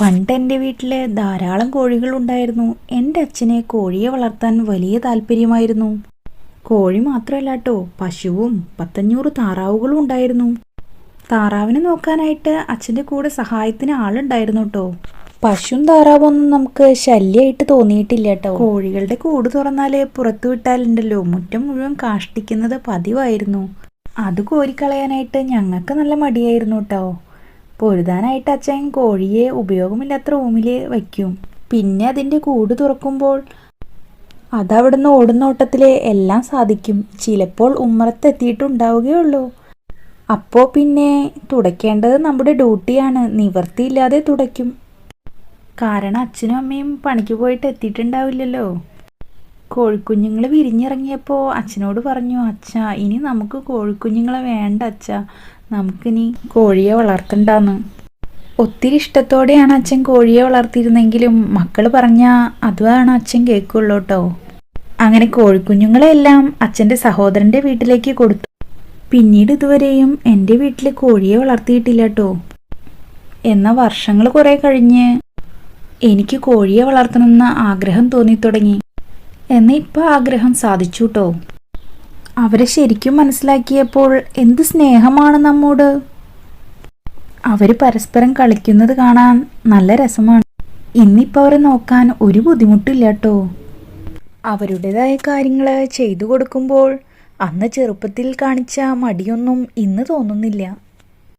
പണ്ട് എന്റെ വീട്ടിൽ ധാരാളം കോഴികളുണ്ടായിരുന്നു എന്റെ അച്ഛനെ കോഴിയെ വളർത്താൻ വലിയ താല്പര്യമായിരുന്നു. കോഴി മാത്രമല്ല കേട്ടോ പശുവും പത്തഞ്ഞൂറ് താറാവുകളും ഉണ്ടായിരുന്നു. താറാവിനെ നോക്കാനായിട്ട് അച്ഛന്റെ കൂടെ സഹായത്തിന് ആളുണ്ടായിരുന്നു കേട്ടോ പശുവും താറാവൊന്നും നമുക്ക് ശല്യമായിട്ട് തോന്നിയിട്ടില്ല കേട്ടോ കോഴികളുടെ കൂട് തുറന്നാൽ പുറത്തു വിട്ടാലുണ്ടല്ലോ മുറ്റം മുഴുവൻ കാഷ്ടിക്കുന്നത് പതിവായിരുന്നു. അത് കോരിക്കളയാനായിട്ട് ഞങ്ങൾക്ക് നല്ല മടിയായിരുന്നു കേട്ടോ പൊഴുതാനായിട്ട് അച്ഛൻ കോഴിയെ ഉപയോഗമില്ലാത്ത റൂമിൽ വയ്ക്കും. പിന്നെ അതിന്റെ കൂട് തുറക്കുമ്പോൾ അതവിടുന്ന് ഓടുന്നോട്ടത്തിൽ എല്ലാം സാധിക്കും. ചിലപ്പോൾ ഉമ്മറത്തെത്തിയിട്ടുണ്ടാവുകയുള്ളൂ. അപ്പോൾ പിന്നെ തുടയ്ക്കേണ്ടത് നമ്മുടെ ഡ്യൂട്ടിയാണ്. നിവർത്തിയില്ലാതെ തുടയ്ക്കും. കാരണം അച്ഛനും അമ്മയും പണിക്ക് പോയിട്ട് എത്തിയിട്ടുണ്ടാവില്ലല്ലോ. കോഴിക്കുഞ്ഞുങ്ങൾ വിരിഞ്ഞിറങ്ങിയപ്പോൾ അച്ഛനോട് പറഞ്ഞു അച്ഛ ഇനി നമുക്ക് കോഴിക്കുഞ്ഞുങ്ങളെ വേണ്ട അച്ഛ. നമുക്കിനി കോഴിയെ വളർത്തണ്ടെന്ന്. ഒത്തിരി ഇഷ്ടത്തോടെയാണ് അച്ഛൻ കോഴിയെ വളർത്തിയിരുന്നെങ്കിലും മക്കൾ പറഞ്ഞാൽ അതാണ് അച്ഛൻ കേൾക്കുള്ളൂ കേട്ടോ അങ്ങനെ കോഴിക്കുഞ്ഞുങ്ങളെല്ലാം അച്ഛന്റെ സഹോദരന്റെ വീട്ടിലേക്ക് കൊടുത്തു. പിന്നീട് ഇതുവരെയും എന്റെ വീട്ടിൽ കോഴിയെ വളർത്തിയിട്ടില്ല കേട്ടോ എന്നാൽ വർഷങ്ങൾ കുറേ കഴിഞ്ഞ് എനിക്ക് കോഴിയെ വളർത്തണമെന്ന ആഗ്രഹം തോന്നിത്തുടങ്ങി. എന്നാൽ ഇപ്പോൾ ആഗ്രഹം സാധിച്ചു കേട്ടോ അവരെ ശരിക്കും മനസ്സിലാക്കിയപ്പോൾ എന്ത് സ്നേഹമാണ് നമ്മോട്? അവർ പരസ്പരം കളിക്കുന്നത് കാണാൻ നല്ല രസമാണ്. ഇന്നിപ്പോൾ അവരെ നോക്കാൻ ഒരു ബുദ്ധിമുട്ടില്ല കേട്ടോ അവരുടേതായ കാര്യങ്ങൾ ചെയ്തു കൊടുക്കുമ്പോൾ അന്ന് ചെറുപ്പത്തിൽ കാണിച്ച മടിയൊന്നും ഇന്ന് തോന്നുന്നില്ല.